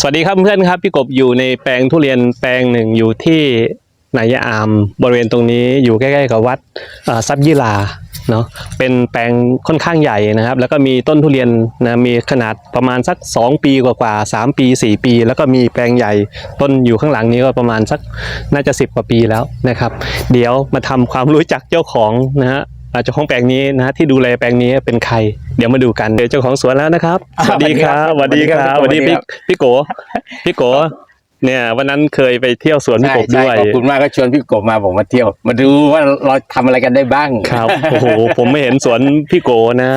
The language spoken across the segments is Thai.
สวัสดีครับเพื่อนๆครับพี่กบอยู่ในแปลงทุเรียนแปลงหนึ่งอยู่ที่นายอามบริเวณตรงนี้อยู่ใกล้ๆกับวัดซับยีลาเนาะเป็นแปลงค่อนข้างใหญ่นะครับ แล้วก็มีต้นทุเรียนนะมีขนาดประมาณสัก 2 ปีกว่าๆ3ปี 4 ปี แล้วก็มีแปลงใหญ่ต้นอยู่ข้างหลังนี้ก็ประมาณสักน่าจะ 10 กว่าปีแล้วนะครับ เดี๋ยวมาทำความรู้จักเจ้าของนะฮะ เจ้าของแปลงนี้นะฮะที่ดูแลแปลงนี้เป็นใคร เดี๋ยวมาดูกันเดี๋ยวเจ้าของสวนแล้วนะครับสวัสดีครับสวัสดีครับสวัสดีพี่พี่โกพี่โกเนี่ยวันนั้นเคยไปเที่ยวสวนพี่ใช่กบใช่ด้วยขอบคุณมากก็ชวนพี่กบมาผมมาเที่ยว มาดูว่าเราทำอะไรกันได้บ้างครับโอ้โหผมไม่เห็นสวนพี่โกนะ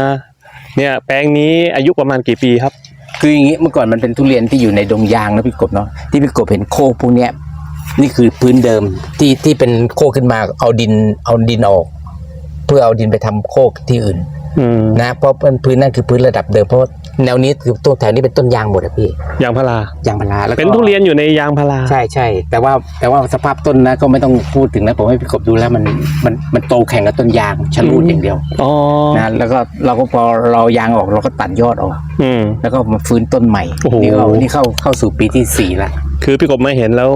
เนี่ยแปลงนี้อายุประมาณกี่ปีครับ คืออย่างนี้เมื่อก่อนมันเป็นทุเรียนที่อยู่ในดงยางนะพี่กบเนาะที่พี่กบเห็นโคกพวกเนี้ยนี่คือพื้นเดิมที่ที่เป็นโคกขึ้นมาเอาดินเอาดินออก เพื่อเอาดินไปทำโคกที่อื่นอืมนะเพราะพื้นนั่นคือพื้นระดับเดิมเพราะ แนวนี้คือต้นแถวนี้เป็นต้นยางหมดอะพี่ยางพารายางพาราแล้วก็เป็นทุเรียนอยู่ในยางพาราใช่ใช่แต่ว่าแต่ว่าสภาพต้นนะก็ไม่ต้องพูดถึงนะผมให้พี่กบดูแล้วมันมันมันโตแข่งกับต้นยางชะลูดอย่างเดียวอ๋อนะแล้วก็เราก็พอเรายางออกเราก็ตัดยอดออกอืม แล้วก็มาฟื้นต้นใหม่โอ้โห นี่ก็นี่เข้าเข้าสู่ปีที่สี่แล้วคือพี่กบมาเห็นแล้ว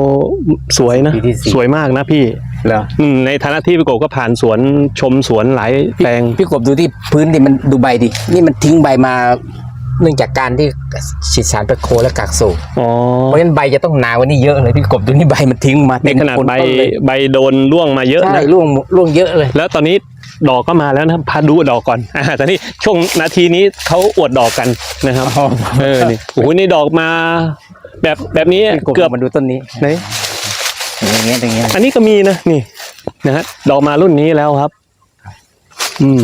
สวยนะ ปีที่สี่ สวยมากนะพี่แล้ว อืมในฐานะที่พี่กบก็ผ่านสวนชมสวนหลายแปลง พี่กบดูที่พื้นดิมันดูใบดิ นี่มันทิ้งใบมา เนื่องจากการที่ฉีดสารแปรโคและกักสูบอ๋อเพราะฉะนั้นใบจะต้องหนากว่านี้เยอะเลยพี่กบดูนี่ใบมันทิ้งมาในขนาดโคใบต้เลยใบโดนร่วงมาเยอะใช่นะร่วงร่วงเยอะเลย แล้วตอนนี้ดอกก็มาแล้วนะครับพาดูดอกก่อนอ่าตอนนี้ช่วงนาทีนี้เขาอวดดอกกันนะครับอ๋อเออนี่โอ้โหนี่ดอกมา แบบแบบนี้พี่กบเกือบมาดูต้นนี้ไหนอย่างเงี้ยอย่างเงี้ยอันนี้ก็มีนะนี่นะฮะดอกมารุ่นนี้แล้วครับ อืม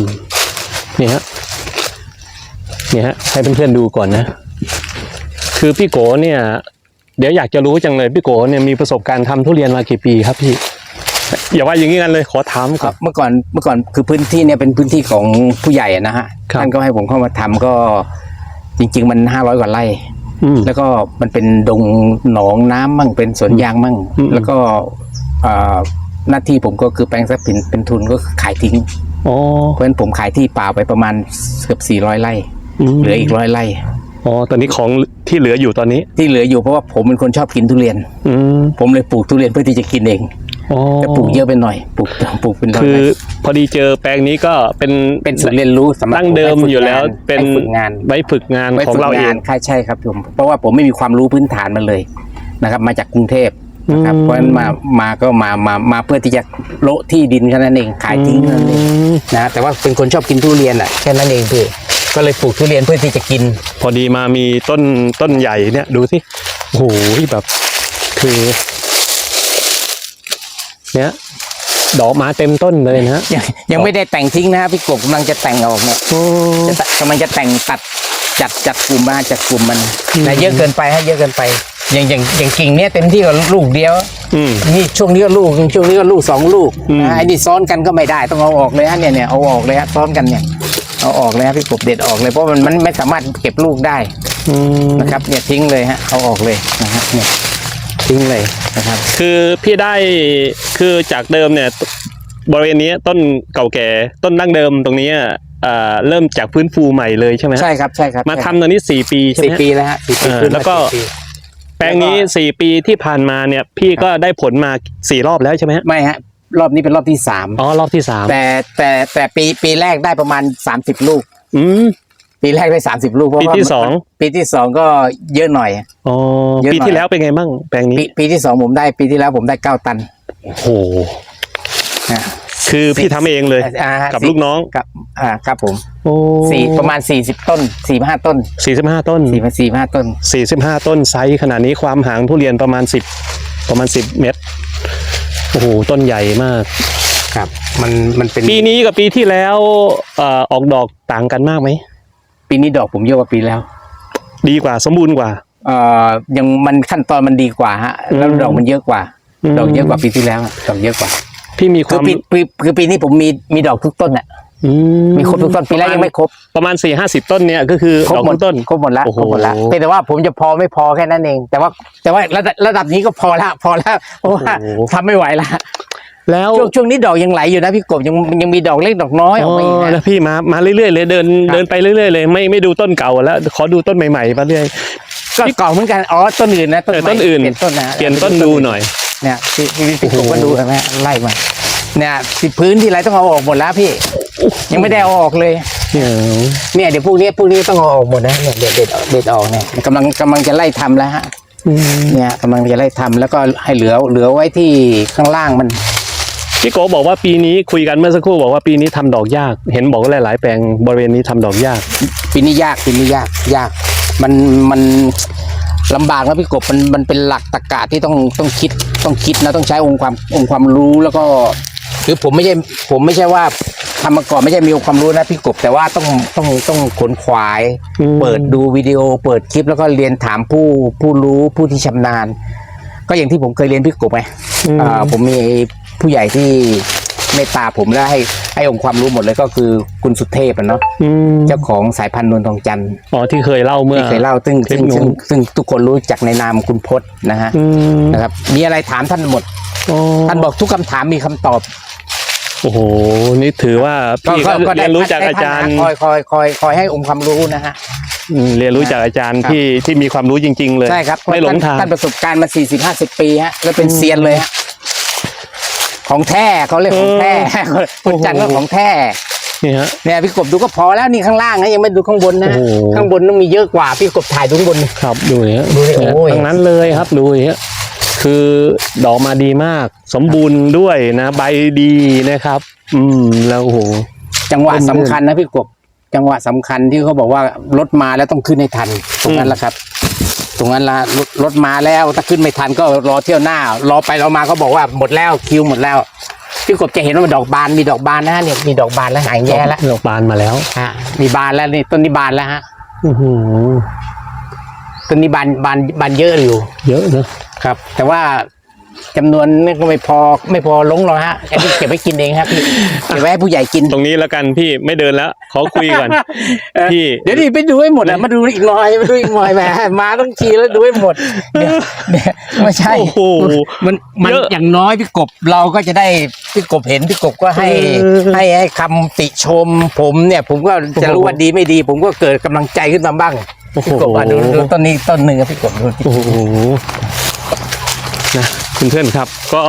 นี่ฮะ นี่ฮะให้เพื่อนๆดูก่อนนะ คือพี่โกเนี่ย เดี๋ยวอยากจะรู้จังเลยพี่โกเนี่ยมีประสบการณ์ทำทุเรียนมากี่ปีครับพี่ อย่าว่าอย่างนี้กันเลยขอถามคก่รัอบนเมื่อก่อนเมื่อก่อนคือพื้นที่เนี่ยเป็นพื้นที่ของผู้ใหญ่อะนะฮะครับท่านก็ให้ผมเข้ามาทำก็จริง ๆ มันห้าร้อยกว่าไร่อืมแล้วก็มันเป็นดงหนองน้ำมั่งเป็นสวนยางมั่งอืมแล้วก็เอ่อหน้าที่ผมก็คือแปลงทรัพย์สินเป็นทุนก็คือขายทิ้งอ๋อเพราะฉะนั้นผมขายที่เปล่าไปประมาณเกือบ400ไร่ม เหลืออีกร้อยไร่อ๋อตอนนี้ของที่เหลืออยู่ตอนนี้ ที่เหลืออยู่เพราะว่าผมเป็นคนชอบกินทุเรียน อืมผมเลยปลูกทุเรียนเพื่อที่จะกินเองอ๋อแต่ปลูกเยอะไปหน่อยปลูกปลูกเป็นร้อยคือไร่พอดีเจอแปลงนี้ก็เป็นเป็นศูนย์เรียนรู้สำหรับดั้งเดิมผมให้ฝึกอยู่แล้วงานเป็นให้ฝึกงานไว้ฝึกงานไว้ของฝึกเราเองงานใช่ใช่ครับผมเพราะว่าผมไม่มีความรู้พื้นฐานมันเลยนะครับ มาจากกรุงเทพนะครับอืมเพราะฉะนั้นมามาก็มามามาเพื่อที่จะโละที่ดินแค่นั้นเองขายทิ้งแค่นั้นเองอืมนะแต่ว่าเป็นคนชอบกินทุเรียนอะแค่นั้นเองพี่ ก็เลยปลูกทุเรียนเพื่อที่จะกิน พอดีมามีต้นต้นใหญ่เนี่ยดูสิโอ้โหแบบคือ เนี่ยดอกมาเต็มต้นเลยนะฮะยังยังไม่ได้แต่งทิ้งนะพี่กบกำลังจะแต่งออกเนี่ยโอ้จะตะกำลังจะแต่งตัดจัดจัดกลุ่มมาจัดกลุ่มมันอืมแต่เยอะเกินไปฮะเยอะเกินไป อย่างอย่างอย่างกิ่งเนี้ยเต็มที่กับลูกเดียวอืมนี่ช่วงนี้ก็ลูกช่วงนี้ก็ลูกสองลูกอืมนะไอ้นี่ซ้อนกันก็ไม่ได้ต้องเอาออกเลยฮะเนี่ยเนี่ยเอาออกเลยฮะซ้อนกันเนี่ย เอาออกเลยฮะพี่กบเด็ดออกเลยเพราะมันมันไม่สามารถเก็บลูกได้อืมนะครับเนี่ยทิ้งเลยฮะเอาออกเลยนะฮะเนี่ยทิ้งเลยนะครับ คือพี่ได้คือจากเดิมเนี่ยบริเวณนี้ต้นเก่าแก่ต้นดั้งเดิมตรงนี้อ่าเริ่มจากฟื้นฟูใหม่เลยใช่ไหมฮะใช่ครับใช่ครับมาทำตอนนี้สี่ปีใช่ไหมสี่ฮะปีแล้วฮะสี่ปีเออขึ้นมาแล้วก็สี่ปีแปลงนี้แล้วก็สี่ปีที่ผ่านมาเนี่ย พี่ก็ได้ผลมาสี่รอบแล้วใช่ไหมฮะไม่ฮะ รอบนี้เป็นรอบที่สามอ๋อรอบที่สามแต่แต่แต่ปีปีแรกได้ประมาณ30ลูก อืมปีแรกได้30ลูกเพราะปีว่าที่สองปีที่สองก็เยอะหน่อย อ๋อเยอะหน่อย ปีที่แล้วเป็นไงบ้างแปลงปีนี้ปีที่สองผมได้ปีที่แล้วผมได้เก้าตันโอ้โหนะคือพี่ทำเองเลย อ่ากับสี่ลูกน้องกับอ่าครับผมโอ้สี่ประมาณ40ต้น4 5ต้นสี่สิบห้าต้น4 4 5ต้น สี่สิบห้าต้นไซส์ขนาดนี้ความห่างทุเรียนประมาณสิบประมาณสิบเมตร โอ้โหต้นใหญ่มาก ครับ มันมันเป็นปีนี้กับปีที่แล้วเอ่อออกดอกต่างกันมากไหมปีนี้ดอกผมเยอะกว่าปีแล้วดีกว่าสมบูรณ์กว่า เอ่อยังมันขั้นตอนมันดีกว่าฮะแล้วอืมดอกมันเยอะกว่า อืม ดอกเยอะกว่าปีที่แล้วอะดอกเยอะกว่าพี่มีคคือวามปีปีคือปีนี้ผมมีมีดอกทุกต้นอะ อืมีครบทุกต้นปีแรกยังไม่ครบประมาณสี่ห้าสิบต้นเนี่ยก็คือครบดอกหมดทุกต้นครบหมดละโอ้โหครบหมดละเพียงแต่ว่าผมจะพอไม่พอแค่นั้นเอง แต่ว่าแต่ว่าระดับระดับนี้ก็พอละพอละเพราะว่าโอ้โหทำไม่ไหวละแล้วช่วงช่วงนี้ดอกยังไหลอยู่นะพี่กบยังยังมีดอกเล็กดอกน้อยออกมาอีกอ๋อแล้นะวพี่มามาเรื่อยๆเลยเดินครับเดินไปเรื่อยๆเลยไม่ไม่ดูต้นเก่าแล้ว ขอดูต้นใหม่ๆมาเรื่อยก็เก่าเหมือนกันอ๋อต้นอื่นนะต้นเออใหม่ต้นอื่นเปลี่ยนต้นนะเปลี่ยนต้นดูหน่อยเนี่ยพี่พี่พี่โอ้โหผมก็ดูเห็นไหมไล่มาเนี่ยที่พื้นที่ไรต้องเอาออกหมดแล้วพี่ยังไม่ได้เอาออกเลยเนี่ยเนี่ยเดี๋ยวพวกนี้พวกนี้ต้องเอาออกหมดนะเนี่ยเด็ดเด็ดเด็ดออกเนี่ยกำลังกำลังจะไล่ทำแล้วฮะอืมเนี่ยกำลังจะไล่ทำแล้วก็ให้เหลือเหลือไว้ที่ข้างล่างมันพี่โกบอกว่าปีนี้คุยกันเมื่อสักครู่บอกว่าปีนี้ทำดอกยาก เห็นบอกว่าหลาย ๆ แปลงบริเวณนี้ทำดอกยาก ปีนี้ยากปีนี้ยากยาก มันมันลำบากนะพี่กบมันมันเป็นหลักตรรกะที่ต้องต้องคิดต้องคิดนะต้องใช้องค์ความองค์ความรู้แล้วก็ คือผมไม่ใช่ผมไม่ใช่ว่าทำมาก่อนไม่ใช่มีองค์ความรู้นะพี่กบแต่ว่าต้องต้องต้องขนขวาย อืม เปิดดูวิดีโอ เปิดคลิปแล้วก็เรียนถามผู้ผู้รู้ผู้ที่ชำนาญ ก็อย่างที่ผมเคยเรียนพี่กบไงอืม อ่าผมมีผู้ใหญ่ที่เมตตาผมแล้วให้ให้องค์ความรู้หมดเลยก็คือคุณสุเทพอะเนาะอืมเจ้าของสายพันธุ์นวลทองจันทร์ อ๋อที่เคยเล่าเมื่อ ที่เคยเล่าซึ่งคลิซึ่ปงหนูซึ่งซึ่งทุกคนรู้จักในนามคุณพจน์นะฮะอืมนะครับ มีอะไรถามท่านหมด อ๋อท่านบอกทุกคำถามมีคำตอบ โอ้โห นี่ถือว่าพี่ก็เรียนรู้จากอาจารย์ คอยคอยคอยคอยให้องค์ความรู้นะฮะอืมเรียนรู้จากอาจารย์ครับที่ที่มีความรู้จริง ๆ เลย ใช่ครับไม่หลงทางท่านประสบการณ์มาสี่สิบห้าสิบปีฮะแล้วเป็นเซียนเลยฮะของแท้เขาเรียกของแท้โอ้คนโหจันทร์ก็ของแท้นี่ฮะเนี่ยพี่กบดูก็พอแล้วนี่ข้างล่างนะยังไม่ดูข้างบนนะโอ้โหข้างบนต้องมีเยอะกว่าพี่กบถ่ายดูข้างบนครับดูเนี่ยดูดิโอ้ยทั้งนั้นเลยครับดูเนี่ย คือดอกมาดีมาก สมบูรณ์ด้วยนะ ใบดีนะครับ อืมแล้วโอ้โหจังหวะเป็นสำคัญนะพี่กบ จังหวะสำคัญที่เขาบอกว่ารถมาแล้วต้องขึ้นให้ทัน ตรงนั้นแหละครับ ตรงนั้นละรถรถมาแล้วถ้าขึ้นไม่ทันก็รอเที่ยวหน้า รอไปรอมาก็บอกว่าหมดแล้วคิวหมดแล้วพี่กบจะเห็นว่ามันดอกบานมีดอกบานนะฮะเนี่ยมีดอกบานแล้วหายแย่แล้วดอกบานมาแล้วฮะมีบานแล้วนี่ต้นนี้บานแล้วฮะอือหือ ต้นนี้บานบานบานเยอะอยู่ เยอะนะครับ แต่ว่าจำนวนนี่ก็ไม่พอไม่พอลงหรอกฮะอันนี้เก็บไว้กินเองครับพี่เก็บไว้ให้ผู้ใหญ่กินตรงนี้แล้วกันพี่ไม่เดินแล้วขอคุยก่อนเออพี่เดี๋ยวดิไปดูให้หมดอะมาดูอีกหน่อยมาดูอีกหน่อยแหมมาต้องทีแล้วดูให้หมดเดี๋ยวเดี๋ยวไม่ใช่โอ้โหมันมันเยอะอย่างน้อยพี่กบเราก็จะได้พี่กบเห็นพี่กบก็ให้เออให้ให้คำติชม ผมเนี่ย ผมก็จะรู้ว่าดีไม่ดี ผมก็เกิดกำลังใจขึ้นมาบ้างโอ้โห พี่กบอะดูดูต้นนี้ต้นหนึ่งอะพี่กบดูที่โอ้โหนะคุณเพื่อนครับ ก็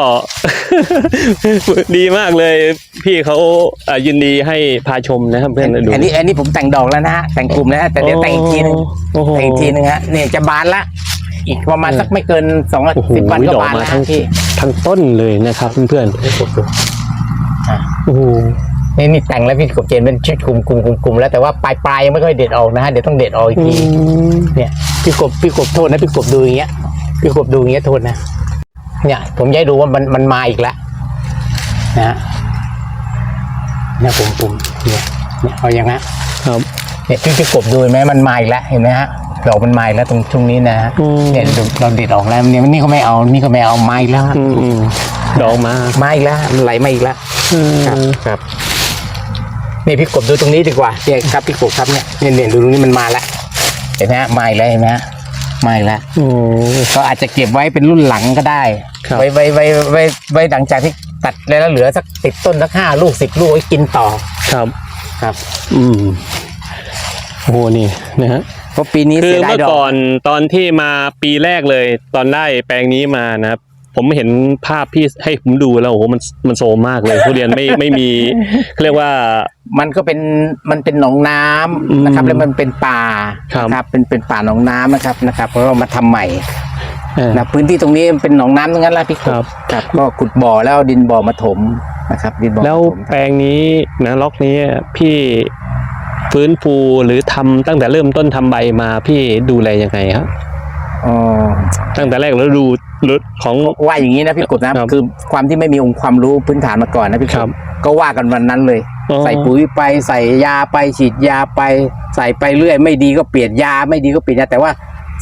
ดีมากเลย พี่เขาเอ่อยินดีให้พาชมนะครับเพื่อนดูอันนี้อันนี้ผมแต่งดอกแล้วนะฮะแต่งกลุ่มแล้วฮะแต่เดี๋ยวแต่งอีกทีนึงโอ้โหแต่งอีกทีนึงฮะเนี่ยจะบานละ อีกประมาณสักไม่เกินสองอาโอ้โหทิตย์วันก็ดอกบานมาแล้วทั้งพี่ทั้งต้นเลยนะครับเพื่อนพี่กบดูๆโอ้โห นี่นี่แต่งแล้วพี่กบเจนเป็นชุดกลุ่มกลุ่มกลุ่มกลุ่มแล้วแต่ว่าปลายปลายยังไม่ค่อยเด็ดออกนะฮะเดี๋ยวต้องเด็ดออกอีกอืทีมเนี่ยพี่กบพี่กบโทษนะพี่กบดูอย่างเงี้ยพี่กบดูอย่างเงี้ยโทษนะเนี่ย ผมย้ายดูว่ามันมันมาอีกแล้วนะฮะเนี่ยผมผมเนี่ยเนี่ยเอาอย่างนั้นครับเนี่ยพี่พี่กบดูเห็นไหมมันมาอีกแล้วเห็นไหมฮะดอกมันมาอีกแล้วตรงช่วงนี้นะฮะอืมเนี่ยดูเราเด็ดออกแล้วเนี่ยนี่ก็ไม่เอานี่ก็ไม่เอามาอีกแล้วฮะอืมอืมดอกมามาอีกแล้วมันไหลมาอีกแล้วอืมครับครับ นี่พี่กบดูตรงนี้ดีกว่าเนี่ยครับพี่กบครับเนี่ยเนี่ยเนี่ยดูตรงนี้มันมาแล้วเห็นไหมฮะมาอีกแล้วเห็นไหมฮะมาอีกแล้วโอ้ก็อาจจะเก็บไว้เป็นรุ่นหลังก็ได้ ครับ ไว้ไว้ไว้ไว้ไว้หลังจากที่ตัดแล้วเหลือสักติดต้นสักห้าลูกสิบลูกไว้กินต่อครับ ครับ อืมโอ้โหนี่นะฮะ เพราะปีนี้คือเสียดายเมื่อดอกก่อนตอนที่มาปีแรกเลย ตอนได้แปลงนี้มานะครับ ผมเห็นภาพพี่ให้ผมดูแล้วโอ้โหมันมันโซมมากเลยทุเรียนไม่ไม่มีเขาเรียกว่า มันก็เป็นมันเป็นหนองน้ำอืมนะครับ แล้วมันเป็นป่าครับ นะเป็นเป็นป่าหนองน้ำนะครับนะครับเพราะเรามาทำใหม่เอ่อนะพื้นที่ตรงนี้มันเป็นหนองน้ำทั้งนั้นแหละพี่กครับ ครับก็ขุดบ่อแล้วเอาดินบ่อมาถมนะครับดินบ่อมาถมแล้วแปลงนี้นะล็อกนี้พี่ฟื้นฟูหรือทำตั้งแต่เริ่มต้นทำใบมาพี่ดูแลยังไงครับ อ๋อตั้งแต่แรกแล้วดู รถของ ว่าอย่างนี้นะพี่กบนะครับ คือความที่ไม่มีองค์ความรู้พื้นฐานมาก่อนนะพี่กครับบก็ว่ากันวันนั้นเลย อ๋อ ใส่ปุ๋ยไปใส่ยาไปฉีดยาไป ใส่ไปเรื่อย ไม่ดีก็เปลี่ยนยาไม่ดีก็เปลี่ยนยาแต่ว่า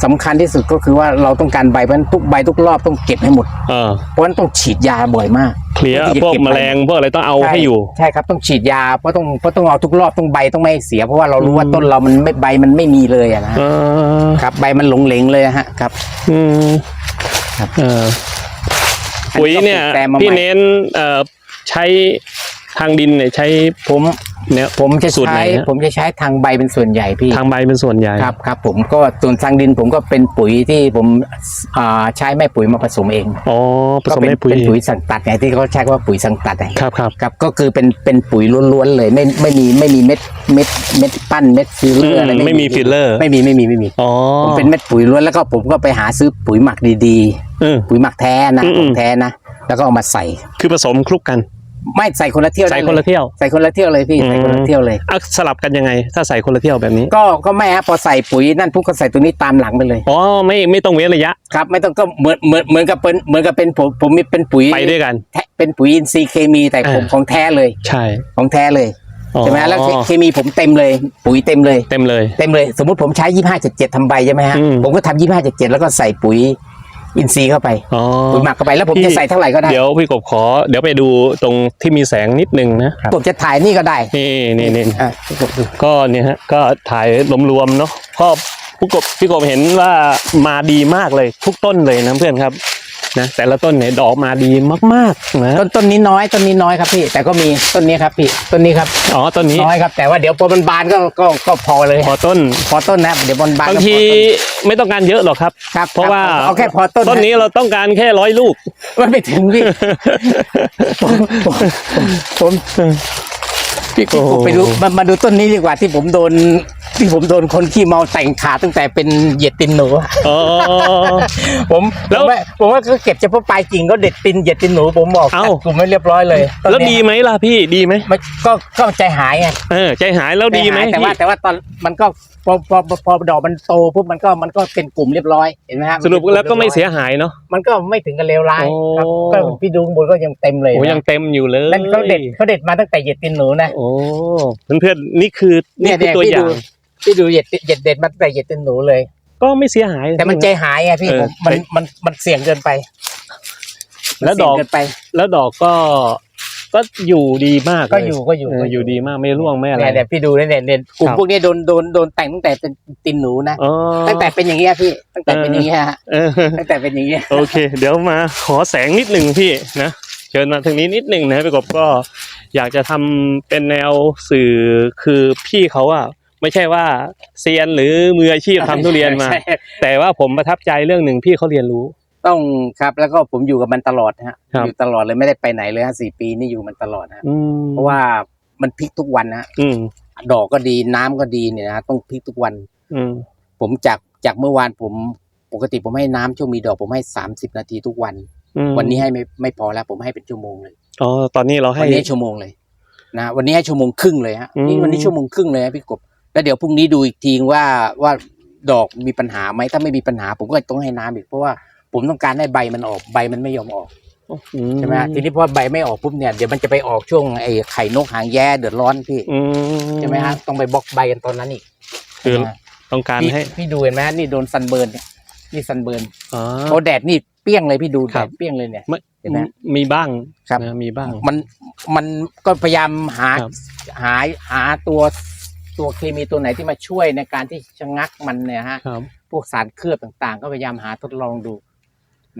สำคัญที่สุดก็คือว่าเราต้องการใบเพราะฉะนั้นทุกใบทุกรอบต้องเก็บให้หมดเออเพราะฉะนั้นต้องฉีดยาบ่อยมากเคลียร์ที่จะพวกเก็บแมลงพวกอะไรต้องเอาช่ให้อยู่ ใช่ครับต้องฉีดยาเพราะต้องเพราะต้องเอาทุกรอบต้องใบต้องไม่ให้เสีย เพราะว่าเรารู้ว่าต้นเรามันไม่ใบมันไม่มีเลยอะนะฮะเออครับใบมันหลงเหลงเลยอะฮะครับ อืม ครับเอออันนี้ปุ๋ยเนี่ยก็ปลูกแซมมาใหม่พี่เน้นเอ่อใช้ทางดินเนี่ยใช้ผม เนี่ยผมจะสูตรไหนใช้ฮะผมจะใช้ทางใบเป็นส่วนใหญ่พี่ ทางใบเป็นส่วนใหญ่ครับครับผมก็ส่วนทางดินผมก็เป็นปุ๋ยที่ผมอ่าใช้แม่ปุ๋ยมาผสมเองอ๋อผก็สมเป็นให้ปุ๋ยเป็นปุ๋ยสังตัดไงที่เขาใช้คำว่าปุ๋ยสังตัดไงครับครับ ครับก็คือเป็นเป็นปุ๋ยล้วนๆเลยไม่ไม่มีไม่มีเม็ดเม็ดเม็ดปั้นเม็ดฟิลเลอร์อะไรไม่มีฟิลเลอร์ไม่มีไม่มีไม่มีอ๋อผมเป็นเม็ดปุ๋ยล้วนแล้วก็ผมก็ไปหาซื้อปุ๋ยหมักดีเออๆปุ๋ยหมักแท้นะอืมของแท้นะ แล้วก็เอามาใส่คือผสมคลุกกัน ไม่ใส่คนละเที่ยวใส่ได้คนละเลยเที่ยว ใส่คนละเที่ยวเลยพี่อืมใส่คนละเที่ยวเลยอะสลับกันยังไง ถ้าใส่คนละเที่ยวแบบนี้ ก็ก็ไม่ฮะพอใส่ปุ๋ยนั่นปุ๊บก็ใส่ตัวนี้ตามหลังไปเลย อ๋อไม่ไม่ต้องเว้นระยะ ครับ ไม่ต้องก็เหมือนเหมือนเหมือนกับเป็นเหมือนกับเป็นผมผมมีเป็นปุ๋ยไปด้วยกันแท้เป็นปุ๋ยอินทรีย์เคมีแต่ผมอ่าของแท้เลย ใช่ ของแท้เลยอ๋อใช่ไหมแล้วเคเคมีผมเต็มเลย ปุ๋ยเต็มเลย เต็มเลย เต็มเลย สมมุติผมใช้ยี่ห้าเจ็ดเจ็ดทำใบใช่ไหมฮะอืมผมก็ทำยี่ห้าเจ็ดเจ็ดแล้วก็ใส่ปุ๋ย อินทรีย์เข้าไปอ๋อปุ๋ยหมักเข้าไปแล้วผมพี่จะใส่เท่าไหร่ก็ได้ เดี๋ยวพี่กบขอ เดี๋ยวไปดูตรงที่มีแสงนิดนึงนะผมจะถ่ายนี่ก็ได้ นี่นี่นี่อะก็เนี่ยฮะก็ถ่ายรวมๆเนาะก็พี่กบพี่กบเห็นว่ามาดีมากเลยทุกต้นเลยนะเพื่อนครับ นะแต่ละต้นเนี่ยดอกมาดีมากๆนะต้นต้นนี้น้อยต้นนี้น้อยครับพี่ แต่ก็มีต้นนี้ครับพี่ต้นนี้ครับอ๋อต้นนี้น้อยครับแต่ว่าเดี๋ยวพอมันบานก็ก็ก็พอเลยพอต้น พอต้นนะเดี๋ยวบนบานบางก็พอทีต้นไม่ต้องการเยอะหรอกครับครับ เพราะว่าคบเอาแค่พอต้นต้นนี้เราต้องการแค่ร้อยลูกมันไม่ถึงพี่ผมผมผมพี่พี่โอ้โหผมไปดูมามาดูต้นนี้ดีกว่าที่ผมโดน ที่ผมโดนคนขี้เมาแต่งขาตั้งแต่เป็นเหยียดตินหนูอะอ๋อ ผมแล้แล้วว ผมว่าเขาเก็บเฉพาะปลายกิ่งก็เด็ดตินเหยียดตินหนูผมบอกเอ้าตัดกลุ่มไม่เรียบร้อยเลยต้นแล้วเนี้ยดีไหมล่ะพี่ดีไหมมันก็ก็ใจหายไงเออใจหายแล้วดีไหมใจายแต่ว่าพี่แต่ว่าตอนมันก็พอพอพอพอดอกมันโตปุ๊บมันก็มันก็เป็นกลุ่มเรียบร้อยเห็นไหมฮะสรุปแล้วก็ไม่เสียหายเนาะ มันก็ไม่ถึงกับเลวร้ายโอ้ครับก็พี่ดูข้างบนก็ยังเต็มเลยโอ้นะยังเต็มอยู่เลยนั่นเขาเด็ดเขาเด็ดมาตั้งแต่เหยียดตินหนูนะ โอ้เพื่อนๆนี่คือนี่คือตัวอย่าง พี่ดู เหยียดเหยียดเด็ดมาตั้งแต่เหยียดตินหนูเลย ก็ไม่เสียหายแต่มันใจหายไงพี่เออผมมันมันมันเสี่ยงเกินไปแล้วดอกมันเสี่ยงเกินไป แล้วดอกก็ก็อยู่ดีมากก็เลอยู่ก็อยู่เออก็อยู่ดีมากไม่ร่วงไม่อะไรเนี่ยเนี่ยพี่ดูเนี่ยเนี่ยเนี่ยกลุ่มครับพวกนี้โดนโดนโดนแต่งตั้งแต่เป็นตินหนูนะอ๋อตั้งแต่เป็นอย่างเงี้ยพี่ตั้งแต่เป็นอย่างเงี้ยฮะเออตั้งแต่เป็นอย่างเงี้ยโอเค เดี๋ยวมาขอแสงนิดหนึ่งพี่นะเชิญมาทางนี้นิดหนึ่งนะพี่กบก็อยากจะทำเป็นแนวสื่อคือพี่เขาอะ ไม่ใช่ว่าเซียนหรือมืออาชีพทำทุเรียนมา ใช่แต่ว่าผมประทับใจเรื่องหนึ่งพี่เขาเรียนรู้ ต้องครับแล้วก็ผมอยู่กับมันตลอดฮะครับ อยู่ตลอดเลยไม่ได้ไปไหนเลยฮะสี่ปีนี่อยู่มันตลอดฮะอืมเพราะว่ามันพลิกทุกวันนะอืมดอกก็ดีน้ำก็ดีเนี่ยนะต้องพลิกทุกวัน อืมผมจากจากเมื่อวานผมปกติผมให้น้ำช่วงมีดอกผมให้สามสิบนาทีทุกวัน อืมวันนี้ให้ไม่ไม่พอแล้วผมให้เป็นชั่วโมงเลย อ๋อตอนนี้เราให้ วันนี้ให้ชั่วโมงเลยนะวันนี้ให้ชั่วโมงครึ่งเลยฮะอืม นี่วันนี้ชั่วโมงครึ่งเลยฮะพี่กบ แล้วเดี๋ยวพรุ่งนี้ดูอีกทีว่าว่าดอกมีปัญหาไหมถ้าไม่มีปัญหา ผมก็ต้องให้น้ำอีกเพราะว่าผมต้องการให้ใบมันออกใบมันไม่ยอมออกอืใช่ไหมฮะทีนี้พอใบไม่ออกปุ๊บเนี่ยเดี๋ยวมันจะไปออกช่วงไอ้ไข่นกหางแย่เดือดร้อนพี่อืใช่ไหมฮะต้องไปบล็อกใบกันตอนนั้นอีกคือนะฮะต้องการพี่ให้ พี่ดูเห็นไหมฮะนี่โดนซันเบิร์นเนี่ยนี่ซันเบิร์นอ๋อ โอ้แดดนี่เปรี้ยงเลยพี่ดูคแดรับ ดเปรี้ยงเลยเนี่ย ไม่เห็นไหมมีบ้างครับ นะมีบ้าง มันมันก็พยายามหาครับ หาหาตัว ตัวเคมีตัวไหนที่มาช่วยในการที่ชะงักมันเนี่ยฮะครับ พวกสารเคลือบต่างๆ ก็พยายามหาทดลองดู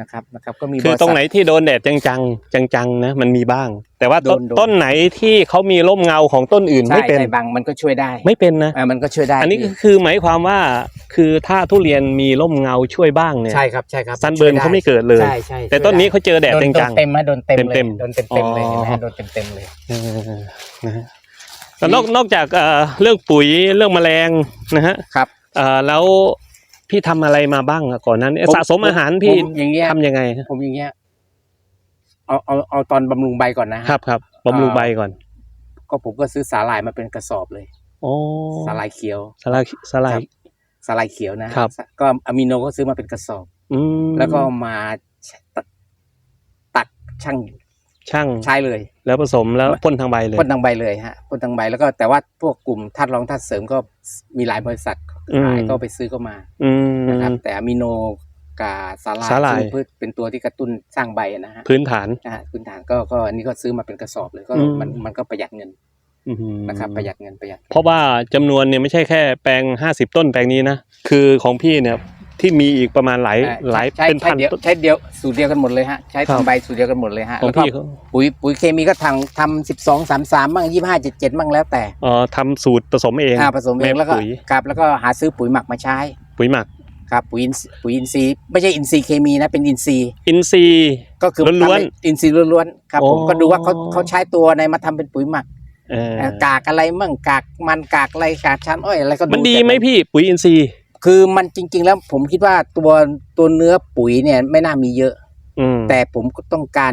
นะครับนะครับ ก็มีคือบษัทตรงไหนที่โดนแดดจังๆจังๆนะมันมีบ้าง แต่ว่าต้นโดนโดน ต้นไหนที่เขามีร่มเงาของต้นอื่นใช่ไม่เป็น ใช่บางมันก็ช่วยได้ไม่เป็นนะเออมันก็ช่วยได้อันนี้พี่คือหมายความว่าคือถ้าทุเรียนมีร่มเงาช่วยบ้างเนี่ยใช่ครับใช่ครับซันเบิร์นช่วยด้เขาไม่เกิดเลย ใช่ใช่แต่ต้นนี้เขาเจอแดดโดนจัง โดนเต็มฮะโดนเต็มเลยเต็มๆโดนเต็มเต็มๆเลยอ๋อ เห็นไหมฮะโดนเต็มเต็มๆเลย ๆเออนะฮะแล้ว นอกนอกจากเอ่อเรื่องปุ๋ยเรื่องแมลงนะฮะครับเอ่อแล้วพี่ทำอะไรมาบ้างอะก่อนนั้นผมสะสมอาหารพี่ผมอย่างเงี้ยทำยังไงฮะผมอย่างเงี้ยเอาเอาเอาตอนบำรุงใบก่อนนะฮะครับครับบำรุงใบก่อน ก็ผมก็ซื้อสาหร่ายมาเป็นกระสอบเลยโอ้สาหร่ายเขียวสลายสลาครัยบสาหร่ายเขียวนะครับ ก็อะมิโนก็ซื้อมาเป็นกระสอบ อืมแล้วก็มาตักตักช่างช่างใช้เลย แล้วผสมแล้วพ่นทางใบเลยพ่นทางใบเลยฮะพ่นทางใบแล้วก็แต่ว่าพวกกลุ่มธาตุรองธาตุเสริมก็มีหลายบริษัทอืมขายก็ไปซื้อเข้ามาอืมนะครับแต่อะมิโนกับสาหร่ายสาหร่ายซึ่งพืชเป็นตัวที่กระตุ้นสร้างใบนะฮะพื้นฐานนะฮะพื้นฐานก็ก็อันนี้ก็ซื้อมาเป็นกระสอบเลยก็อืมมันมันก็ประหยัดเงินอื้อหือนะครับประหยัดเงินประหยัดเพราะว่าจำนวนเนี่ยไม่ใช่แค่แปลงห้าสิบต้นแปลงนี้นะคือของพี่เนี่ย ที่มีอีกประมาณหลายอ่าหลายใช้เป็นใช้พันเดียวต้นใช้เดียวสูตรเดียวกันหมดเลยฮะใช้ครับ ทำใบสูตรเดียวกันหมดเลยฮะของแล้วก็พี่เขาปุ๋ยปุ๋ยเคมีก็ทำทำสิบสองสามสามบ้างยี่ห้าเจ็ดเจ็ดบ้างแล้วแต่เอ่อทำสูตรผสมเองอ่าผสมเองแล้วก็ปุ๋ยครับแล้วก็หาซื้อปุ๋ยหมักมาใช้ปุ๋ยหมัก ครับปุ๋ยอินทรีย์ปุ๋ยอินทรีย์ไม่ใช่อินทรีย์เคมีนะเป็นอินทรีย์ อินทรีย์ ก็คือล้วนๆทำให้อินทรีย์ล้วนๆครับโอ้ผมก็ดูว่าเขาเขาใช้ตัวในมาทำเป็นปุ๋ยหมักเออเอ่อกากอะไรมั่งกากมันกากอะไรกากชั้นอ้อยอะไรก็มันดีจากไหมพี่ปุ๋ยอินทรีย์ คือมันจริง ๆ แล้วผมคิดว่าตัวตัวเนื้อปุ๋ยเนี่ยไม่น่ามีเยอะ อืม แต่ผมก็ต้องการ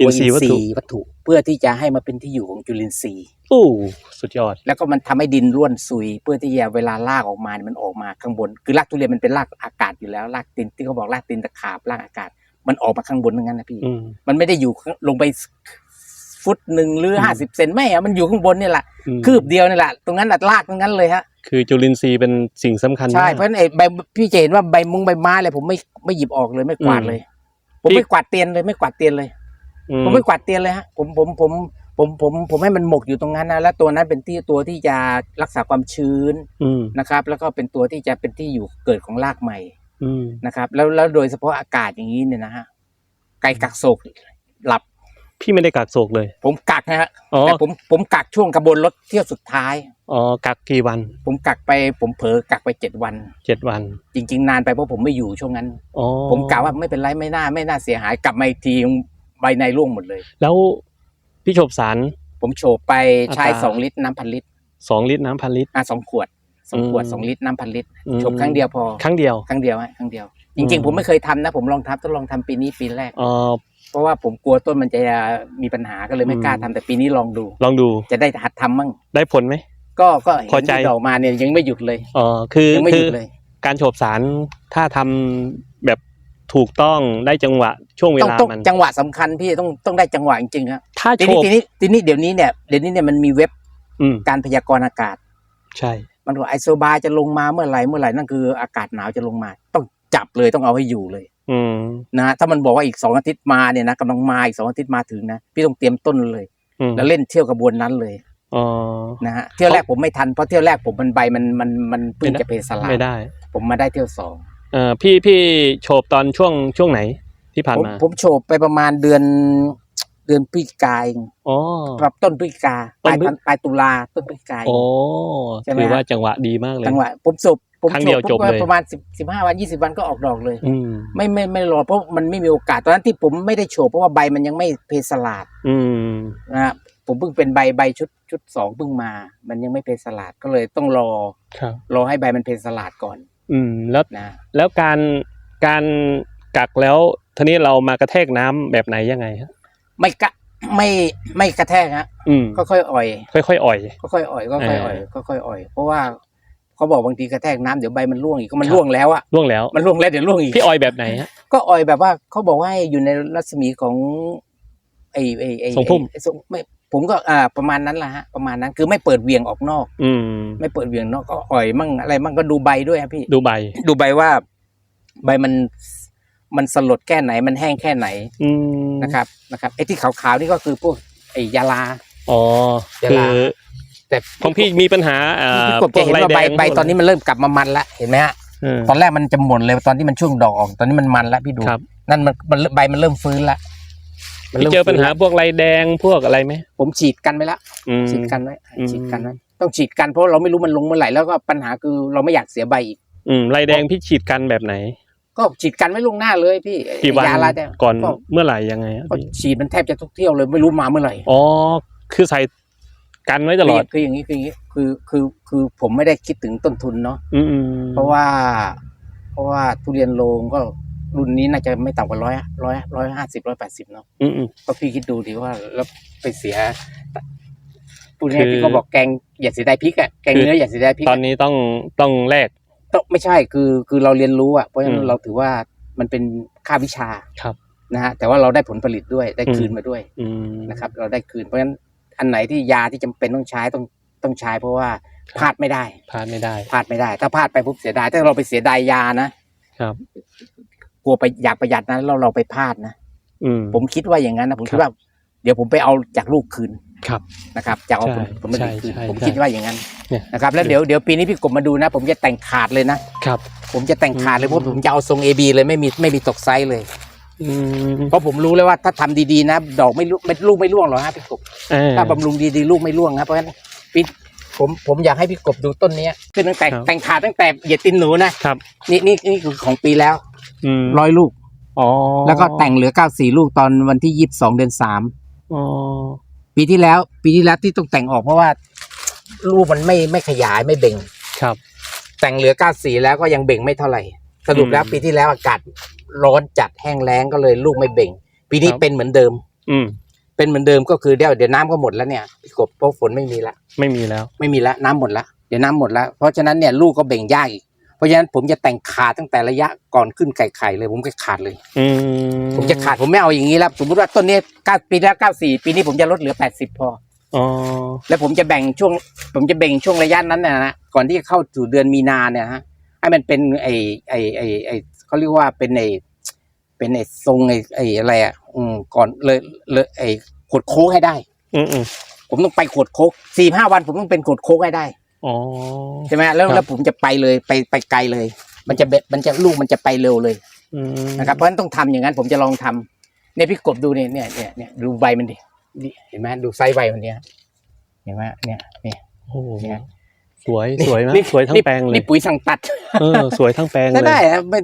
อินทรีย์วัตถุวัตถุ เพื่อที่จะให้มาเป็นที่อยู่ของจุลินทรีย์อู้สุดยอด แล้วก็มันทำให้ดินร่วนซุย เพื่อที่จะเวลาลากออกมาเนี่ยมันออกมาข้างบน คือรากทุเรียนมันเป็นรากอากาศอยู่แล้วรากตินที่เขาบอกรากตินตะขาบรากอากาศ มันออกมาข้างบนทั้งนั้นนะพี่ อืม มันไม่ได้อยู่ข้างลงไป ฟุตหนึ่งหรืออืมห้าสิบเซนไม่อะมันอยู่ข้างบนเนี่ยแหละอืมคืบเดียวนี่แหละตรงนั้นอัดลากตรงนั้นเลยฮะคือจุลินทรีย์เป็นสิ่งสำคัญใช่มากเพราะฉะนั้นไอ้ใบพี่จะเห็นว่าใบมุงใบไม้อะไรผมไม่ไม่หยิบออกเลยไม่กวาดเลย ผมพี่ไม่กวาดเตียนเลยไม่กวาดเตียนเลยอืผมไม่กวาดเตียนเลยฮะผมผมผมผมผมผมให้มันหมกอยู่ตรงนั้นนะแล้วตัวนั้นเป็นที่ตัวที่จะรักษาความชื้นอืมนะครับ แล้วก็เป็นตัวที่จะเป็นที่อยู่เกิดของรากใหม่อืมนะครับ แล้วแล้วโดยเฉพาะอากาศอย่างนี้เนี่ยนะฮะไก่กักโศกหลับ พี่ไม่ได้กักโศกเลย ผมกักนะฮะอ๋อ แต่ผมผมกักช่วงกระบวนรถเที่ยวสุดท้าย อ๋อกักกี่วันผมกักไปผมเผลอกักไปเจ็ดวัน เจ็ดวันจริง ๆ นานไปเพราะผมไม่อยู่ช่วงนั้น อ๋อผมกะว่าไม่เป็นไรไม่น่าไม่น่าเสียหายกลับมาอีกทีใบในร่วงหมดเลย แล้วพี่โฉบสาร ผมโฉบไปใช้อัตรา สองลิตรน้ำพันลิตรสองลิตรน้ำพันลิตร อะสองขวดสองขวดอืม สองลิตรน้ำพันลิตรอืมโฉบครั้งเดียวพอครั้งเดียว ครั้งเดียวฮะครั้งเดียวจอืริงมๆ ผมไม่เคยทำนะ ผมลองทำต้องลองทำปีนี้ปีแรก เอ่อ เพราะว่าผมกลัวต้นมันจะมีปัญหาก็เลยไม่อืมกล้าทำแต่ปีนี้ลองดู ลองดูจะได้หัดทำมั่งได้ผลไหมก็ก็เห็นพอใจที่ดอกมาเนี่ยยังไม่หยุดเลยอ๋อคือยังไม่หคืยุอดเลย การโฉบสารถ้าทำแบบถูกต้องได้จังหวะช่วงเวต้องลาต้องมันจังหวะสำคัญพี่ต้องต้องได้จังหวะจริงๆครับถ้าทีโฉนี้บทีนี้ทีนี้เดี๋ยวนี้เนี่ยเดี๋ยวนี้เนี่ยมันมีเว็บอืมการพยากรณ์อากาศ ใช่ มันบอกไอโซบาจะลงมาเมื่อไหร่เมื่อไหร่นั่นคืออากาศหนาวจะลงมา ต้องจับเลยต้องเอาให้อยู่เลย อืมนะฮะถ้ามันบอกว่าอีกสองอาทิตย์มาเนี่ยนะกำลังมาอีกสองอาทิตย์มาถึงนะพี่ต้องเตรียมต้นเลยอืมแล้วเล่นเที่ยวกระบวนนั้นเลยอ๋อนะฮะเที่ยวแรกผมไม่ทันเพราะเที่ยวแรกผมมันใบมันมันมันเพิ่งไม่ได้จะเพสลาไม่ได้ ผมมาได้เที่ยวสองเอ่อพี่พี่โฉบตอนช่วงช่วงไหนที่ผ่านผมมาผมโฉบไปประมาณเดือน เดือนพฤศจิกายนอ๋อ ปรับต้นพฤศจิกาปต้ลานยพฤ ธันปลายตุลาต้นพฤศจิกายน โอ้ใช่ไหม ถือว่าฮะจังหวะดีมากเลย จังหวะผมโฉบผมครั้งโฉเดียวบจบเลย ประมาณสิบสิบห้าวันยี่สิบวันก็ออกดอกเลย อืม ไม่ไม่ไม่รอเพราะมันไม่มีโอกาสตอนนั้นที่ผมไม่ได้โฉบเพราะว่าใบมันยังไม่เพสลาดอืม นะฮะผมเพิ่งเป็นใบใบชุดชุดสองเพิ่งมา มันยังไม่เพสลาดก็เลยต้องรอครับ รอให้ใบมันเพสลาดก่อนอืม แล้ว นะ แล้วการ การกักแล้วทีนี้เรามากระแทกน้ำแบบไหนยังไงฮะ ไม่กะไม่ไม่กระแทกฮะอืมค่อยๆอ่อย ค่อยๆอ่อย ค่อยๆอ่อยค่อยๆอ่อยเออค่อยๆอ่อย เพราะว่าเขาบอกบางทีกระแทกน้ำเดี๋ยวใบมันร่วงอีกก็มันครับร่วงแล้วอะล่วงแล้ว มันร่วงแล้วเดี๋ยวร่วงอีกพี่ออยแบบไหนฮะก็อ่อยแบบว่าเขาบอกว่าให้อยู่ในรัศมีของไอ้ไอ้ไอ้ทรงพุ่มไอ้ทรงไม่ผมก็อ่าประมาณนั้นแหละฮะประมาณนั้นคือไม่เปิดเหวียงออกนอก อืม ไม่เปิดเหวียงนอกก็อ่อยมั่งอะไรมั่งก็ดูใบด้วยครับพี่ ดูใบ ดูใบว่า ใบมัน มันสลดแค่ไหนมันแห้งแค่ไหนอืมนะครับนะครับไอ้ที่ขาวๆนี่ก็คือพวกไอ้ยาลา อ๋อเดี๋ยวคือลาแต่ของพี่มีปัญหาอ่าพี่กบจะเห็นว่าใบพกลยแดงใบตอนนี้มันเริ่มกลับมามันแล้วเห็นไหมฮะเออตอนแรกมันจะหม่นเลยตอนที่มันช่วงดอกออกตอนนี้มันมันแล้วพี่ดูครับนั่นมันมันใบมันเริ่มฟื้นละมันพี่ริ่มเจอปัญหาฟื้นละพวกไรแดงพวกอะไรไหมผมฉีดกันไปแล้วอืมฉีดกันไว้อืมฉีดกันไว้ต้องฉีดกันเพราะเราไม่รู้มันลงเมื่อไหร่แล้วก็ปัญหาคือเราไม่อยากเสียใบอีกอืมไรแดงพี่ฉีดกันแบบไหน ก็ฉีดกันไว้ลวงหน้าเลยพี่กี่วันยาลาแดงก่อนก็เมื่อไหร่ยังไงฮะก็พี่ฉีดมันแทบจะทุกเที่ยวเลยไม่รู้มาเมื่อไหร่อ๋อคือใส่กันไว้ตลอดคืออย่างนี้คืออย่างนี้คือคือคือผมไม่ได้คิดถึงต้นทุนเนาะอืมอืมเพราะว่า เพราะว่าทุเรียนโรงก็รุ่นนี้น่าจะไม่ต่ำกว่าร้อยร้อยร้อยห้าสิบร้อยแปดสิบเนาะอืมอืมก็พี่คิดดูดิว่าแล้วไปเสียพูดคืง่ายอๆพี่ก็บอกแกงอย่าเสียดายพริกอะแกงคือเนื้ออย่าเสียดายพริกตออะนนี้ต้องต้องแลก ต้องไม่ใช่คือคือเราเรียนรู้อะเพราะฉะนั้อืนมเราถือว่ามันเป็นค่าวิชาครับนะฮะแต่ว่าเราได้ผลผลิตด้วยได้อืมคืนมาด้วยอืมนะครับ เราได้คืนเพราะฉะนั้นอันไหนที่ยาที่จำเป็นต้องใช้ต้องต้องใช้ เพราะว่าพลาดไม่ได้พลาดไม่ได้พลาดไม่ได้ ถ้าพลาดไปปุ๊บเสียดายถ้าเราไปเสียดายยานะครับ กลัวไปอยากประหยัดนะเราเราไปพลาดนะอืมผมคิดว่าอย่างนั้นนะผมครัคิบดว่า เดี๋ยวผมไปเอาจากลูกคืน ครับนะครับจะเอาผลใช่ผลผลิตคืนใช่ผมใช่คิดว่าอย่างนั้นเนี่ยนะครับแล้วเดี๋ยวเดี๋ยวปีนี้พี่กบมาดูนะ ผมจะแต่งขาดเลยนะครับ ผมจะแต่งขาดเลยอืมเพราะผมจะเอาทรง AB เลยไม่มีไม่มีตกไซส์เลยอืมเพราะผมรู้เลยว่าถ้าทำดีๆนะ ดอกไม่ร่วงไม่ลูกไม่ร่วงหรอกฮะพี่กบเออถ้าบำรุงดีๆลูกไม่ร่วงนะเพราะฉะนั้นปีผมผมอยากให้พี่กบดูต้นเนี้ยขึ้นตั้งแต่ครับแต่งขาดตั้งแต่เหยียดตินหนูนะครับนี่นี่นี่คือของปีแล้วอืมร้อยลูกอ๋อแล้วก็แต่งเหลือ94ลูกตอนวันที่22เดือนอ๋อ3 ปีที่แล้ว ปีที่แล้วที่ต้องแต่งออกเพราะว่าลูกมันไม่ไม่ขยายไม่เบ่ง ครับ แต่งเหลือ94แล้วก็ยังเบ่งไม่เท่าไหร่ สรุปแล้วอืมปีที่แล้วอากาศร้อนจัดแห้งแล้งก็เลยลูกไม่เบ่ง ปีนี้ครับ เป็นเหมือนเดิม อืม เป็นเหมือนเดิมก็คือเดี๋ยวเดี๋ยวน้ำก็หมดแล้วเนี่ยพี่กบเพราะฝนไม่มีละ ไม่มีแล้ว ไม่มีละน้ำหมดละเดี๋ยวน้ำหมดละเพราะฉะนั้นเนี่ยลูกก็เบ่งยากอีก เพราะฉะนั้นผมจะแต่งขาดตั้งแต่ระยะก่อนขึ้นไก่ไข่เลย ผมก็ขาดเลย อืมผมจะขาดผมไม่เอาอย่างนี้แล้วสมมติว่าต้นนี้เก้าปีแล้วเก้าสี่ปีนี้ผมจะลดเหลือแปดสิบพอ อ๋อแล้วผมจะแบ่งช่วง ผมจะแบ่งช่วงระยะนั้นนะนะก่อนที่จะเข้าสู่เดือนมีนาเนี่ยฮะให้มันเป็นไอไอไอไอเขาเรียกว่าเป็นไอเป็นไอทรงไอไออะไรอะอืมก่อนเลยเลยไอขดโค้งให้ได้ อืมอืมผมต้องไปขดโค้งสี่ห้าวันผมต้องเป็นขดโค้งให้ได้ อ๋อใช่ไหมแล้วครับแล้วผมจะไปเลยไปไปไกลเลย มันจะเบ็ดมันจะลูกมันจะไปเร็วเลยอืมนะครับเพราะฉะนั้นต้องทำอย่างนั้นผมจะลองทำเนี่ยพี่กบดูเนี่ยเนี่ยเนี่ยเนี่ยดูใบมันดิดิเห็นไหมดูไซส์ใบมันเนี่ยเห็นไหมเนี่ยเนี่ยโอ้โหเนี่ย สวยสวยนะนี่สวยทั้งแปลงเลยนี่ปุ๋ยสั่งตัดเออสวยทั้งแปลงเลถ้ายได้อะไม่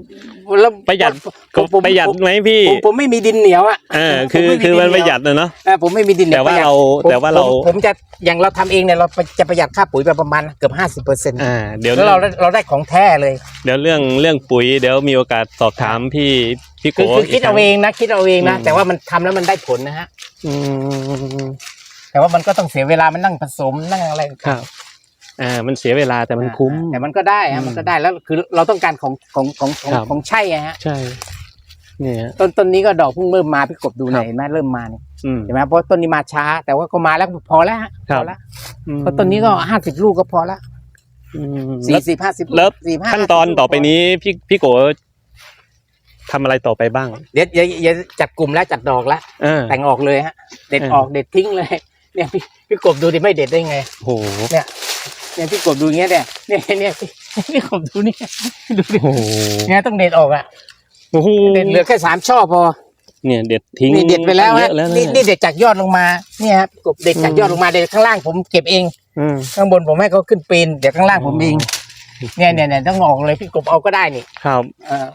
แล้วประหยัดผมผมประหยัดผมไหมพี่ผมผมไม่มีดินเหนียวอะเออผมคือไม่คือมันดิประหเหยัดนะเนาะเออผมไม่มีดินเหนียแต่วว่าประหยัดเราผมแต่ว่าเราผมผมจะอย่างเราทำเองเนี่ยเราจะประหยัดค่าปุ๋ยไปประมาณเกือบห้าสิบเปอร์เซ็นต์อ่าเดี๋ยวแล้วเราได้เราได้ของแท้เลย เดี๋ยวเรื่องเรื่องปุ๋ยเดี๋ยวมีโอกาสสอบถามพี่พี่โกคือคือคิดกรั้เอางเองนะคิดเอาเองนะอืมแต่ว่ามันทำแล้วมันได้ผลนะฮะอืมแต่ว่ามันก็ต้องเสียเวลามันนั่งผสมนั่งอะไรครับ อ่ามันเสียเวลาแต่มันคุ้ม แต่มันก็ได้อืฮะมมันก็ได้แล้วคือเราต้องการของของของของครับ ของใช่ไงฮะใช่เนี่ยต้นต้นนี้ก็ดอกเพิ่งเริ่มมาพี่กบดูหน่อยครับ เห็นไหมเริ่มมาเนี่ยอืม เห็นไหมเพราะต้นนี้มาช้า แต่ว่าก็มาแล้วพอแล้วฮะครัพบอแล้วเพราะต้นนี้ก็ห้าสิบลูกก็พอแล้วอืม สี่สิบห้าสิบแล้ว สี่ห้าขั้นตอนต่อไปนี้พี่พี่โกทำอะไรต่อไปบ้างเดี๋ยวเดี๋ยวเดี๋ยวจัดกลุ่มแล้วจัดดอกแล้วอ่า แต่งออกเลยฮะเด็ดเออ ออกเด็ดทิ้งเลยเนี่ยพี่พี่กบดูดิไม่เด็ดได้ไง โอ้โหเนี่ย พี่กบดูอย่างเงี้ยเนี่ยเนี่ยเนี่ยพี่พี่กบดูนี่ดูดิโอ้โหเนี่ยต้องเด็ดออกอะโอ้โหเด็ดเหลือแค่สามช่อพอเนี่ยเด็ดทิ้งนี่เด็ดไปแล้วเยฮะอะแล้วนี่เนี่ยนี่เด็ดจากยอดลงมาเนี่ยครับกบเด็ดจากอืมยอดลงมาเด็ดข้างล่างผมเก็บเองอืมข้างบนผมให้เขาขึ้นปีนเดี๋ยวข้างล่างผมเองเนี่ยเนี่ยเนี่ยต้องออกเลยพี่กบเอาก็ได้นี่ครับเออ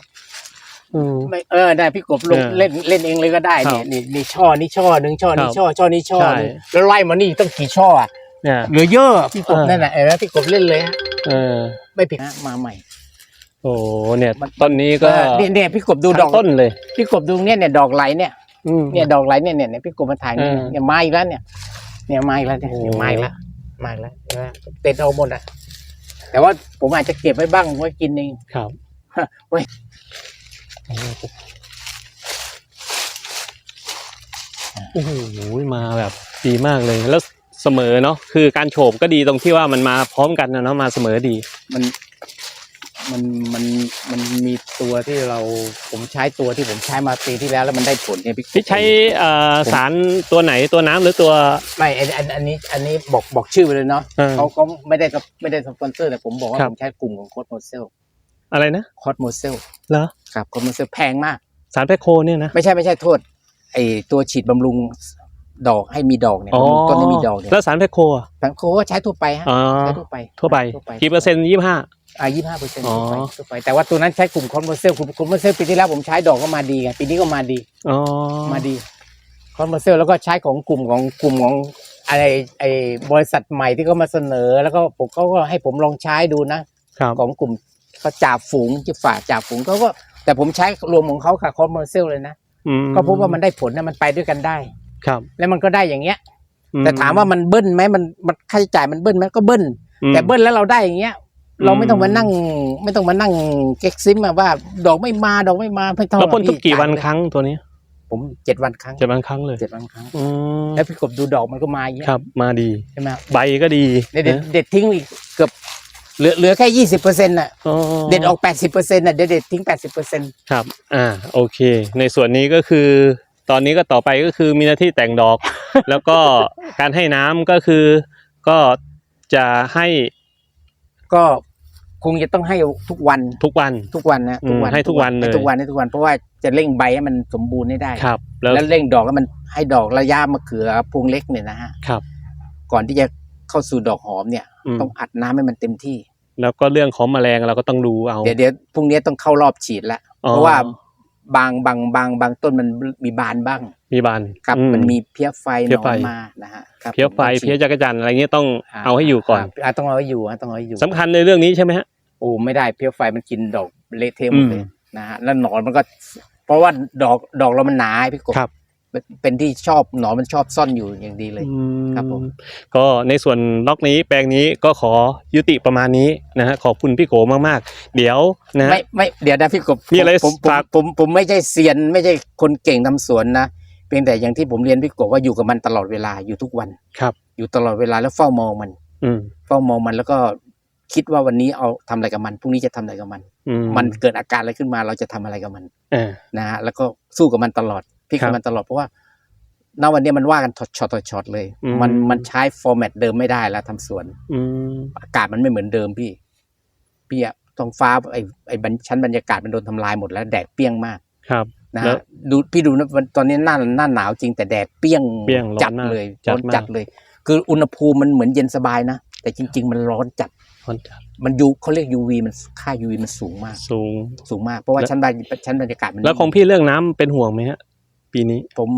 อืมไม่เออได้พี่กบลงเออเล่นเล่นเองเลยก็ได้ครับเนี่ยนี่นี่ช่อนี่ช่อหนึ่งช่อนี่ครับช่อช่อนี่ช่อใช่หนึ่งแล้วไล่มานี่ต้องกี่ช่ออะ เนี่ย เหลือเยอะพี่กบเออ นั่นแหละเออพี่กบเล่นเลยฮะเออไม่ผิดฮะมาใหม่โอ้โหเนี่ยต้นนี้ก็เออเนี่ยเนี่ยพี่กบดูดอกทั้งต้นเลย พี่กบดูเนี่ยเนี่ยดอกไหลเนี่ยอืม เนี่ยดอกไหลเนี่ยเนี่ยเนี่ยพี่กบมาถ่ายเนี่ยเออเนี่ยมาอีกแล้วเนี่ยเนี่ยมาอีกแล้วเนี่ยโอ้ เนี่ยมาอีกแล้วมาอีกแล้วเห็นไหมเต็ดเอาหมดอะแต่ว่าผมอาจจะเก็บไว้บ้างไว้กินเอง ครับเว้ย โอ้โหมาแบบดีมากเลยแล้ว เสมอเนาะคือการโฉบก็ดีตรงที่ว่ามันมาพร้อมกันนะเนาะมาเสมอดี มันมันมันมันมีตัวที่เราผมใช้ตัวที่ผมใช้มาปีที่แล้วแล้วมันได้ผลเนี่ยพี่พี่ใช้เอ่อสารตัวไหนตัวน้ำหรือตัว ไม่อันอันอันนี้อันนี้บอกบอกชื่อไปเลยเนาะเออเขาเขาไม่ได้ไม่ได้สปอนเซอร์แต่ผมบอกว่าครับ ผมใช้กลุ่มของโคดโมเซลอะไรนะโคดโมเซลเหรอครับโคดโมเซลแพงมาก สารแพคโคเนี่ยนะ ไม่ใช่ไม่ใช่โทษไอตัวฉีดบำรุง ดอกให้มีดอกเนี่ยอ๋อบำรุงต้นให้มีดอกเนี่ยแล้วสารแพคโคอะบางโคก็ใช้ทั่วไปฮะอ๋อใช้ทั่วไปทั่วไปทั่วไปกี่เปอร์เซ็นต์ยี่ห้าอ่ายี่ห้าเปอร์เซ็นต์อ๋อทั่วไปแต่ว่าตัวนั้นใช้กลุ่มคอนโมเซลกลุ่มคอนโมเซลปีที่แล้วผมใช้ดอกก็มาดีไงปีนี้ก็มาดีอ๋อมาดีคอนโมเซลแล้วก็ใช้ของกลุ่มของกลุ่มของอะไรไอ้บริษัทใหม่ที่เขามาเสนอ แล้วก็ผมเขาก็ให้ผมลองใช้ดูนะครับของกลุ่มเขาจ่าฝูงที่ฝ่าจ่าฝูงเขาก็แต่ผมใช้รวมของเขาค่ะคอนโมเซลเลยนะอืมก็พบว่ามันได้ผลนะมันไปด้วยกันได้ ครับ แล้วมันก็ได้อย่างเงี้ยอืแต่ถามว่ามันเบิ้ลไหมมันมันค่าใช้จ่ายมันเบิ้ลไหมก็เบิ้ลอืมแต่เบิ้ลแล้วเราได้อย่างเงี้ย เราไม่ต้องมานั่ง ไม่ต้องมานั่งเก็กซิมอะว่า ดอกไม่มาดอกไม่มาไม่ต้องแล้วพ่นทุกพี่กี่วันจ่ายครั้งตัวนี้ ผมเจ็ดวันครั้งเจ็ดวันครั้งเลยเจ็ดวันครั้งอืมแล้วพี่กบดูดอกมันก็มาอย่างเงี้ยครับ มาดีใช่ไหมใบก็ดีเด็ดเด็ดนะเด็ดทิ้งอีกเกือบเหลือเหลือแค่ยี่สิบเปอร์เซ็นต์น่ะอ๋อเด็ดออกแปดสิบเปอร์เซ็นต์น่ะเด็ดเด็ดทิ้งแปดสิบเปอร์เซ็นต์ครับ อ่า โอเค ในส่วนนี้ก็คือ ตอนนี้ก็ต่อไปก็คือมีหน้าที่แต่งดอก แล้วก็การให้น้ำก็คือก็จะให้ ก็คงจะต้องให้ทุกวันทุกวันทุกวันนะอืมให้ทุกวันเลยให้ทุกวันให้ทุกวันเพราะว่าจะเร่งใบให้มันสมบูรณ์ให้ได้ครับแล้วแล้วเร่งดอกแล้วมันให้ดอกระยะมะเขือพวงเล็กเนี่ยนะฮะครับ ก่อนที่จะเข้าสู่ดอกหอมเนี่ยอืมต้องอัดน้ำให้มันเต็มที่ แล้วก็เรื่องของแมลงเราก็ต้องดูเอา เดี๋ยวเดี๋ยวพรุ่งนี้ต้องเข้ารอบฉีดแล้วอ๋อเพราะว่า บางบางบางบางต้นมันมีบานบ้าง มีบานครับอืมันมีเพี้ยไฟหเพี้นยอไฟนมานะฮะครับเพี้ยไฟผมต้องฉีดเพี้ยจักรจันทร์อะไรเงี้ยต้องาเอาให้อยู่ก่อนาต้องเอาให้อยู่ฮะต้องเอาให้อยู่สำคัญในเรื่องนี้ใช่ไหมฮะโอ้ไม่ได้เพี้ยไฟมันกินดอกเละเทะหมดเลยอืมนะฮะแล้วหนอนมันก็ เพราะว่าดอกดอกเรามันหนาพี่กบครับ เป็นเป็นที่ชอบหนอนมันชอบซ่อนอยู่อย่างดีเลยอืมครับผมก็ในส่วนล็อกนี้แปลงนี้ก็ขอยุติประมาณนี้นะฮะขอบคุณพี่โกมากๆ เดี๋ยวนะฮะไม่ไม่เดี๋ยวนะพี่กบมีอะไรผมผมฝากผมผมผมไม่ใช่เซียน ไม่ใช่คนเก่งทำสวนนะเพียงแต่อย่างที่ผมเรียนพี่กบว่าอยู่กับมันตลอดเวลาอยู่ทุกวันครับ อยู่ตลอดเวลาแล้วเฝ้ามองมันอืมเฝ้ามองมันแล้วก็คิดว่าวันนี้เอาทำอะไรกับมันพรุ่งนี้จะทำอะไรกับมันอืมันเกิดอาการอะไรขึ้นมาเราจะทำอะไรกับมันอ่านะฮะแล้วก็สู้กับมันตลอด พลิกครักับบมันตลอดเพราะว่าณวันนี้มันว่ากันช็อตช็อตช็อตเลยอืมมันมันใช้ฟอร์แมตเดิมไม่ได้แล้วทำสวนอืมอากาศมันไม่เหมือนเดิมพี่พี่อะท้องฟ้าไอ้ไอ้บรรชั้นบรรยากาศมันโดนทำลายหมดแล้วแดดเปรี้ยงมากครับนะแล้ฮะวดูพี่ดูนะวันตอนนี้หน้าหน้าหนาวจริงแต่แดดเปรี้ยงเปรี้ยงร้อนจัดมากเลยจัดร้อนมากจัดเลย คืออุณหภูมิมันเหมือนเย็นสบายนะแต่จริง ๆ มันร้อนจัดค่อนข้างมันยูเขาเรียก UV มันค่า UV มันสูงมาก สูงสูงมากเพราะว่าแล้วชั้นบรรชั้นบรรยากาศมันแล้วของพี่เรื่องน้ำเป็นห่วงไหมฮะ ปีนี้ ผม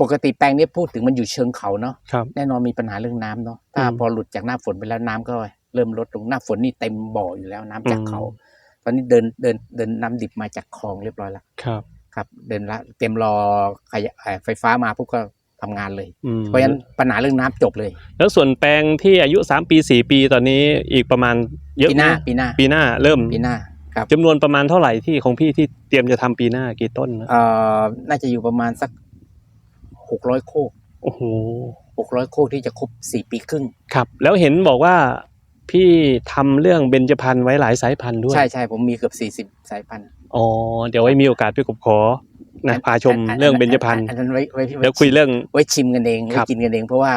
ปกติแปลงเนี้ยพูดถึงมันอยู่เชิงเขาเนาะครับแน่นอนมีปัญหาเรื่องน้ำเนาะถ้าอืมพอหลุดจากหน้าฝนไปแล้วน้ำก็เริ่มลดลงหน้าฝนนี่เต็มบ่ออยู่แล้วน้ำจากอืมเขา ตอนนี้เดินเดินเดินน้ำดิบมาจากคลองเรียบร้อยแล้วครับ ครับ เดินละเตรียมรอขยะเอ่อไฟฟ้ามาปุ๊บก็ทำงานเลยอืมเพราะฉะนั้นปัญหาเรื่องน้ำจบเลย แล้วส่วนแปลงที่อายุสามปีสี่ปีตอนนี้อีกประมาณเยอะปีหน้าไมปีหน้าปีหน้าเริ่มปีหน้า ครับจำนวนประมาณเท่าไหร่ที่ของพี่ที่เตรียมจะทำปีหน้ากี่ต้นนะเอ่อน่าจะอยู่ประมาณสักหกร้อยโคกโอ้โหหกร้อยโคกที่จะครบสี่ปีครึ่ง ครับ แล้วเห็นบอกว่าพี่ทำเรื่องเบญจพรรณไว้หลายสายพันธุ์ด้วยใช่ใช่ผมมีเกือบสี่สิบ40 สายพันธุ์อ๋อเดี๋ยวไว้มีโอกาสพี่กบขอนะพาชมนนเรื่องเบญจพรรณอันนั้นไว้ไว้ไเดี๋ยวคุยเรื่อง ไว้ชิมกันเองครัไว้บกินกันเอง เพราะว่า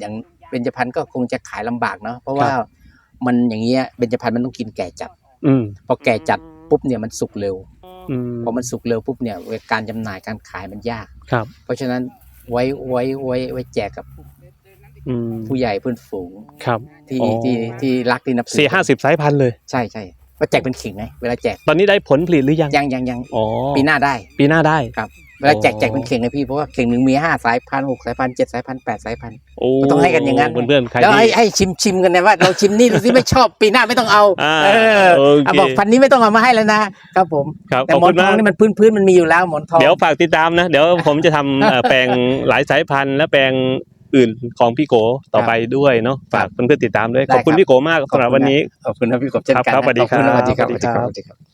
อย่างเบญจพรรณก็คงจะขายลำบากเนาะเพราะว่าครับมันอย่างเงี้ยเบญจพรรณมันต้องกินแก่จัด อืมพอแก่จัดปุ๊บเนี่ยมันสุกเร็วอืมพอมันสุกเร็วปุ๊บเนี่ยการจำหน่ายการขายมันยากครับ เพราะฉะนั้นไว้ไว้ไว้ไว้แจกกับอืมผู้ใหญ่เพื่อนฝูงครับ ที่อ๋อที่ที่รักที่นับถือสี่ห้าสิบสายพันธุ์เลย ใช่ใช่ก็แจกเป็นขิงไงเวลาแจกตอนนี้ได้ผลผลิตหรือยังยังยังยังอ๋อปีหน้าได้ ปีหน้าได้ครับ เวลาแจกอ๋อแจกเป็นเข่งเลยพี่เพราะว่าเข่งหนึ่งมีห้าสายพันธุ์หกสายพันธุ์เจ็ดสายพันธุ์แปดสายพันธุ์โอ้ก็ต้องให้กันอย่างนั้นเพื่อนๆใครแล้วที่ให้ให้ชิมชิมกันนะว่าเราชิมนี่ดูสิไม่ชอบปีหน้าไม่ต้องเอาอ่าเออโอเคเอาบอกพันธุ์นี้ไม่ต้องเอามาให้แล้วนะครับผมครับแต่ขอบหมอคุนณทอมางกนี่มันพื้นพื้นมันมีอยู่แล้วหมอนทองเดี๋ยวฝากติดตามนะ เดี๋ยวผมจะทำเอ่อแปลงหลายสายพันธุ์และแปลงอื่นของพี่โกต่อไปด้วยเนาะฝากเพื่อนๆติดตามด้วยได้ขอบคุณครับพี่โกมากสำหรับวันนี้ขอบคุณนะพี่กบเช่นกันครับนะครับสวัสดีครับขอบคุณนะสวัสดีครับสวัสดีครับสวัสดีครับ